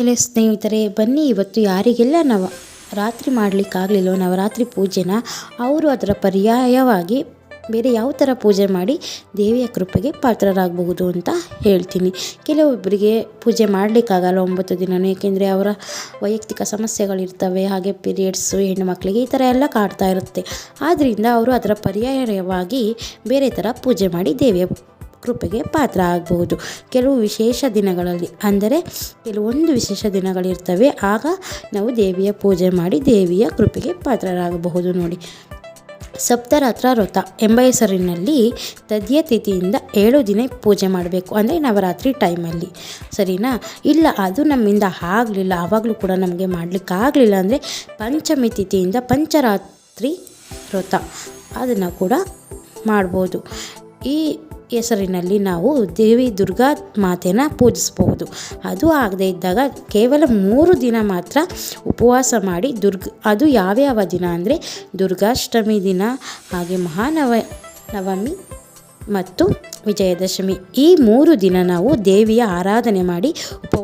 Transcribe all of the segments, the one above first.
ಎಲೆ ಸ್ನೇಹಿತರೆ, ಬನ್ನಿ ಇವತ್ತು ಯಾರಿಗೆಲ್ಲ ನವ, ರಾತ್ರಿ ಮಾಡಲಿಕ್ಕಾಗಲಿಲ್ಲೋ ನವರಾತ್ರಿ ಪೂಜೆನ, ಅವರು ಅದರ ಪರ್ಯಾಯವಾಗಿ ಬೇರೆ ಯಾವ ಥರ ಪೂಜೆ ಮಾಡಿ ದೇವಿಯ ಕೃಪೆಗೆ ಪಾತ್ರರಾಗಬಹುದು ಅಂತ ಹೇಳ್ತೀನಿ. ಕೆಲವೊಬ್ಬರಿಗೆ ಪೂಜೆ ಮಾಡಲಿಕ್ಕಾಗಲ್ಲ ಒಂಬತ್ತು ದಿನವೂ ಏಕೆಂದರೆ ಅವರ ವೈಯಕ್ತಿಕ ಸಮಸ್ಯೆಗಳಿರ್ತವೆ, ಹಾಗೆ ಪೀರಿಯಡ್ಸು ಹೆಣ್ಣು ಮಕ್ಕಳಿಗೆ ಈ ಥರ ಎಲ್ಲ ಕಾಡ್ತಾ ಇರುತ್ತೆ. ಆದ್ದರಿಂದ ಅವರು ಅದರ ಪರ್ಯಾಯವಾಗಿ ಬೇರೆ ಥರ ಪೂಜೆ ಮಾಡಿ ದೇವಿಯ ಕೃಪೆಗೆ ಪಾತ್ರ ಆಗಬಹುದು. ಕೆಲವು ವಿಶೇಷ ದಿನಗಳಲ್ಲಿ, ಅಂದರೆ ಕೆಲವೊಂದು ವಿಶೇಷ ದಿನಗಳಿರ್ತವೆ, ಆಗ ನಾವು ದೇವಿಯ ಪೂಜೆ ಮಾಡಿ ದೇವಿಯ ಕೃಪೆಗೆ ಪಾತ್ರರಾಗಬಹುದು ನೋಡಿ. ಸಪ್ತರಾತ್ರ ವ್ರತ ಎಂಬ ಹೆಸರಿನಲ್ಲಿ ತದ್ಯ ತಿಥಿಯಿಂದ ಏಳು ದಿನ ಪೂಜೆ ಮಾಡಬೇಕು, ಅಂದರೆ ನವರಾತ್ರಿ ಟೈಮಲ್ಲಿ. ಸರಿನಾ? ಇಲ್ಲ, ಅದು ನಮ್ಮಿಂದ ಆಗಲಿಲ್ಲ, ಆವಾಗಲೂ ಕೂಡ ನಮಗೆ ಮಾಡಲಿಕ್ಕಾಗಲಿಲ್ಲ ಅಂದರೆ ಪಂಚಮಿ ತಿಥಿಯಿಂದ ಪಂಚರಾತ್ರಿ ವ್ರತ ಅದನ್ನು ಕೂಡ ಮಾಡ್ಬೋದು. ಈ ಹೆಸರಿನಲ್ಲಿ ನಾವು ದೇವಿ ದುರ್ಗಾ ಮಾತೆನ ಪೂಜಿಸಬಹುದು. ಅದು ಆಗದೇ ಇದ್ದಾಗ ಕೇವಲ ಮೂರು ದಿನ ಮಾತ್ರ ಉಪವಾಸ ಮಾಡಿ ದುರ್ಗ, ಅದು ಯಾವ್ಯಾವ ದಿನ ಅಂದರೆ ದುರ್ಗಾಷ್ಟಮಿ ದಿನ, ಹಾಗೆ ಮಹಾನವ, ನವಮಿ ಮತ್ತು ವಿಜಯದಶಮಿ. ಈ ಮೂರು ದಿನ ನಾವು ದೇವಿಯ ಆರಾಧನೆ ಮಾಡಿ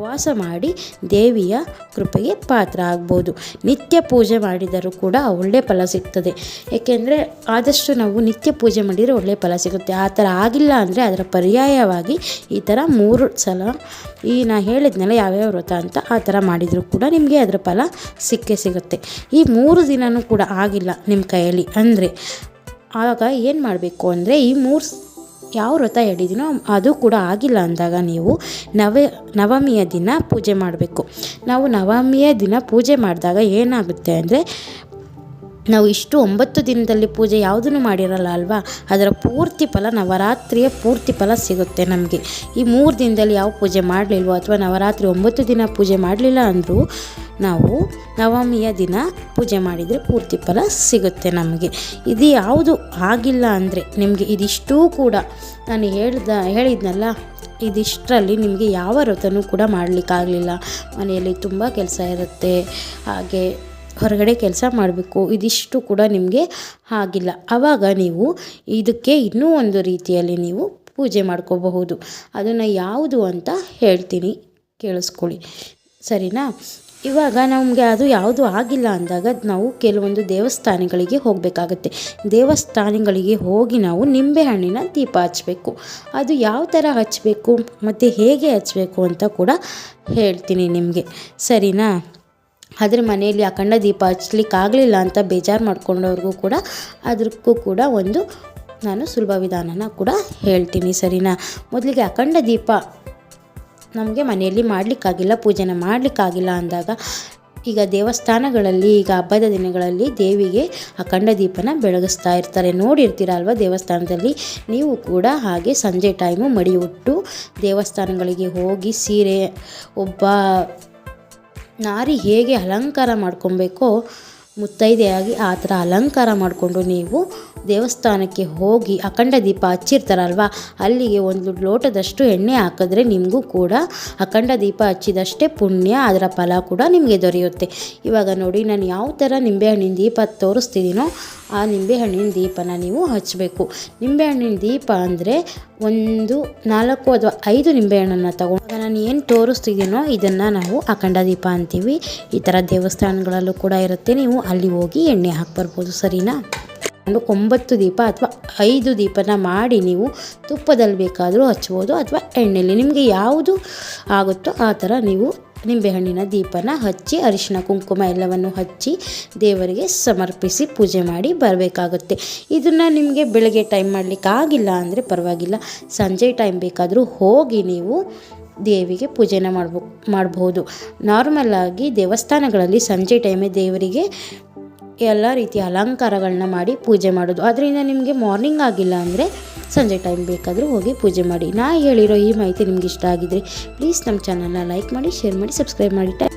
ಉಪವಾಸ ಮಾಡಿ ದೇವಿಯ ಕೃಪೆಗೆ ಪಾತ್ರ ಆಗ್ಬೋದು. ನಿತ್ಯ ಪೂಜೆ ಮಾಡಿದರೂ ಕೂಡ ಒಳ್ಳೆಯ ಫಲ ಸಿಗ್ತದೆ. ಏಕೆಂದರೆ ಆದಷ್ಟು ನಾವು ನಿತ್ಯ ಪೂಜೆ ಮಾಡಿದರೆ ಒಳ್ಳೆಯ ಫಲ ಸಿಗುತ್ತೆ. ಆ ಥರ ಆಗಿಲ್ಲ ಅಂದರೆ ಅದರ ಪರ್ಯಾಯವಾಗಿ ಈ ಥರ ಮೂರು ಸಲ ಈ ನಾ ಹೇಳಿದ್ನಲ್ಲ ಯಾವ್ಯಾವ ವ್ರತ ಅಂತ ಆ ಥರ ಮಾಡಿದರೂ ಕೂಡ ನಿಮಗೆ ಅದರ ಫಲ ಸಿಕ್ಕೇ ಸಿಗುತ್ತೆ. ಈ ಮೂರು ದಿನವೂ ಕೂಡ ಆಗಿಲ್ಲ ನಿಮ್ಮ ಕೈಯಲ್ಲಿ. ಅಂದರೆ ಆಗ ಏನು ಮಾಡಬೇಕು ಅಂದರೆ ಈ ಮೂರು ಯಾವ ವ್ರತ ಹೇಳಿದ್ದೀನೋ ಅದು ಕೂಡ ಆಗಿಲ್ಲ ಅಂದಾಗ ನೀವು ನವ ನವಮಿಯ ದಿನ ಪೂಜೆ ಮಾಡಬೇಕು. ನಾವು ನವಮಿಯ ದಿನ ಪೂಜೆ ಮಾಡಿದಾಗ ಏನಾಗುತ್ತೆ ಅಂದರೆ ನಾವು ಇಷ್ಟು ಒಂಬತ್ತು ದಿನದಲ್ಲಿ ಪೂಜೆ ಯಾವುದನ್ನು ಮಾಡಿರಲ್ಲ ಅಲ್ವಾ? ಅದರ ಪೂರ್ತಿ ಫಲ, ನವರಾತ್ರಿಯ ಪೂರ್ತಿ ಫಲ ಸಿಗುತ್ತೆ ನಮಗೆ. ಈ ಮೂರು ದಿನದಲ್ಲಿ ಯಾವ ಪೂಜೆ ಮಾಡಲಿಲ್ವೋ ಅಥವಾ ನವರಾತ್ರಿ ಒಂಬತ್ತು ದಿನ ಪೂಜೆ ಮಾಡಲಿಲ್ಲ ಅಂದರೂ ನಾವು ನವಮಿಯ ದಿನ ಪೂಜೆ ಮಾಡಿದರೆ ಪೂರ್ತಿ ಫಲ ಸಿಗುತ್ತೆ ನಮಗೆ. ಇದು ಯಾವುದು ಆಗಿಲ್ಲ ಅಂದರೆ ನಿಮಗೆ ಇದಿಷ್ಟೂ ಕೂಡ ನಾನು ಹೇಳ್ದ, ಹೇಳಿದ್ನಲ್ಲ, ಇದಿಷ್ಟರಲ್ಲಿ ನಿಮಗೆ ಯಾವ ವ್ರತನೂ ಕೂಡ ಮಾಡಲಿಕ್ಕಾಗಲಿಲ್ಲ. ಮನೆಯಲ್ಲಿ ತುಂಬ ಕೆಲಸ ಇರುತ್ತೆ, ಹಾಗೆ ಹೊರಗಡೆ ಕೆಲಸ ಮಾಡಬೇಕು. ಇದಿಷ್ಟು ಕೂಡ ನಿಮಗೆ ಆಗಿಲ್ಲ. ಆವಾಗ ನೀವು ಇದಕ್ಕೆ ಇನ್ನೂ ಒಂದು ರೀತಿಯಲ್ಲಿ ನೀವು ಪೂಜೆ ಮಾಡ್ಕೋಬಹುದು. ಅದನ್ನು ಯಾವುದು ಅಂತ ಹೇಳ್ತೀನಿ. ಕೇಳಿಸ್ಕೊಳ್ಳಿ. ಸರಿನಾ? ಇವಾಗ ನಮಗೆ ಅದು ಯಾವುದು ಆಗಿಲ್ಲ ಅಂದಾಗ ನಾವು ಕೆಲವೊಂದು ದೇವಸ್ಥಾನಗಳಿಗೆ ಹೋಗಬೇಕಾಗತ್ತೆ. ದೇವಸ್ಥಾನಗಳಿಗೆ ಹೋಗಿ ನಾವು ನಿಂಬೆಹಣ್ಣಿನ ದೀಪ ಹಚ್ಚಬೇಕು ಅದು ಯಾವ ಥರ ಹಚ್ಚಬೇಕು ಮತ್ತು ಹೇಗೆ ಹಚ್ಚಬೇಕು ಅಂತ ಕೂಡ ಹೇಳ್ತೀನಿ ನಿಮಗೆ. ಸರಿನಾ? ಆದರೆ ಮನೆಯಲ್ಲಿ ಅಖಂಡ ದೀಪ ಹಚ್ಲಿಕ್ಕಾಗಲಿಲ್ಲ ಅಂತ ಬೇಜಾರು ಮಾಡ್ಕೊಂಡವ್ರಿಗೂ ಕೂಡ ಅದಕ್ಕೂ ಕೂಡ ಒಂದು ನಾನು ಸುಲಭ ವಿಧಾನನ ಕೂಡ ಹೇಳ್ತೀನಿ ಸರಿನಾ? ಮೊದಲಿಗೆ ಅಖಂಡ ದೀಪ ನಮಗೆ ಮನೆಯಲ್ಲಿ ಮಾಡಲಿಕ್ಕಾಗಿಲ್ಲ, ಪೂಜೆನ ಮಾಡಲಿಕ್ಕಾಗಿಲ್ಲ ಅಂದಾಗ ಈಗ ದೇವಸ್ಥಾನಗಳಲ್ಲಿ, ಈಗ ಹಬ್ಬದ ದಿನಗಳಲ್ಲಿ ದೇವಿಗೆ ಅಖಂಡ ದೀಪನ ಬೆಳಗಿಸ್ತಾ ಇರ್ತಾರೆ. ನೋಡಿರ್ತೀರ ಅಲ್ವಾ ದೇವಸ್ಥಾನದಲ್ಲಿ? ನೀವು ಕೂಡ ಹಾಗೆ ಸಂಜೆ ಟೈಮು ಮಡಿ ಉಟ್ಟು ದೇವಸ್ಥಾನಗಳಿಗೆ ಹೋಗಿ ಸೀರೆ, ಒಬ್ಬ ನಾರಿ ಹೇಗೆ ಅಲಂಕಾರ ಮಾಡ್ಕೊಬೇಕೋ ಮುತ್ತೈದೆಯಾಗಿ ಆ ಥರ ಅಲಂಕಾರ ಮಾಡಿಕೊಂಡು ನೀವು ದೇವಸ್ಥಾನಕ್ಕೆ ಹೋಗಿ ಅಖಂಡ ದೀಪ ಹಚ್ಚಿರ್ತಾರಲ್ವ? ಅಲ್ಲಿಗೆ ಒಂದು ಲೋಟದಷ್ಟು ಎಣ್ಣೆ ಹಾಕಿದ್ರೆ ನಿಮಗೂ ಕೂಡ ಅಖಂಡ ದೀಪ ಹಚ್ಚಿದಷ್ಟೇ ಪುಣ್ಯ, ಅದರ ಫಲ ಕೂಡ ನಿಮಗೆ ದೊರೆಯುತ್ತೆ. ಇವಾಗ ನೋಡಿ, ನಾನು ಯಾವ ಥರ ನಿಂಬೆಹಣ್ಣಿನ ದೀಪ ತೋರಿಸ್ತಿದ್ದೀನೋ ಆ ನಿಂಬೆಹಣ್ಣಿನ ದೀಪನ ನೀವು ಹಚ್ಚಬೇಕು ನಿಂಬೆಹಣ್ಣಿನ ದೀಪ ಅಂದರೆ ಒಂದು, ನಾಲ್ಕು ಅಥವಾ ಐದು ನಿಂಬೆಹಣ್ಣನ್ನು ತಗೊಂಡು ನಾನು ಏನು ತೋರಿಸ್ತಿದ್ದೀನೋ ಇದನ್ನು ನಾವು ಅಖಂಡ ದೀಪ ಅಂತೀವಿ. ಈ ಥರ ದೇವಸ್ಥಾನಗಳಲ್ಲೂ ಕೂಡ ಇರುತ್ತೆ. ನೀವು ಅಲ್ಲಿ ಹೋಗಿ ಎಣ್ಣೆ ಹಾಕಿ ಬರ್ಬೋದು, ಸರಿನಾ? ಒಂದು ಒಂಬತ್ತು ದೀಪ ಅಥವಾ ಐದು ದೀಪನ ಮಾಡಿ ನೀವು ತುಪ್ಪದಲ್ಲಿ ಬೇಕಾದರೂ ಹಚ್ಬೋದು ಅಥವಾ ಎಣ್ಣೆಯಲ್ಲಿ ನಿಮಗೆ ಯಾವುದು ಆಗುತ್ತೋ ಆ ಥರ ನೀವು ನಿಂಬೆಹಣ್ಣಿನ ದೀಪನ ಹಚ್ಚಿ, ಅರಿಶಿನ ಕುಂಕುಮ ಎಲ್ಲವನ್ನು ಹಚ್ಚಿ ದೇವರಿಗೆ ಸಮರ್ಪಿಸಿ ಪೂಜೆ ಮಾಡಿ ಬರಬೇಕಾಗುತ್ತೆ. ಇದನ್ನು ನಿಮಗೆ ಬೆಳಗ್ಗೆ ಟೈಮ್ ಮಾಡಲಿಕ್ಕೆ ಆಗಿಲ್ಲ ಅಂದರೆ ಪರವಾಗಿಲ್ಲ. ಸಂಜೆ ಟೈಮ್ ಬೇಕಾದರೂ ಹೋಗಿ ನೀವು ದೇವಿಗೆ ಪೂಜೆನ ಮಾಡ್ಬೋ ಮಾಡಬಹುದು ನಾರ್ಮಲಾಗಿ ದೇವಸ್ಥಾನಗಳಲ್ಲಿ ಸಂಜೆ ಟೈಮೇ ದೇವರಿಗೆ ಎಲ್ಲ ರೀತಿಯ ಅಲಂಕಾರಗಳನ್ನ ಮಾಡಿ ಪೂಜೆ ಮಾಡೋದು. ಅದರಿಂದ ನಿಮಗೆ ಮಾರ್ನಿಂಗ್ ಆಗಿಲ್ಲ ಅಂದರೆ ಸಂಜೆ ಟೈಮ್ ಬೇಕಾದರೂ ಹೋಗಿ ಪೂಜೆ ಮಾಡಿ. ನಾ ಹೇಳಿರೋ ಈ ಮಾಹಿತಿ ನಿಮ್ಗೆ ಇಷ್ಟ ಆಗಿದ್ರೆ ಪ್ಲೀಸ್ ನಮ್ಮ ಚಾನಲ್ನ ಲೈಕ್ ಮಾಡಿ ಶೇರ್ ಮಾಡಿ ಸಬ್ಸ್ಕ್ರೈಬ್ ಮಾಡಿ.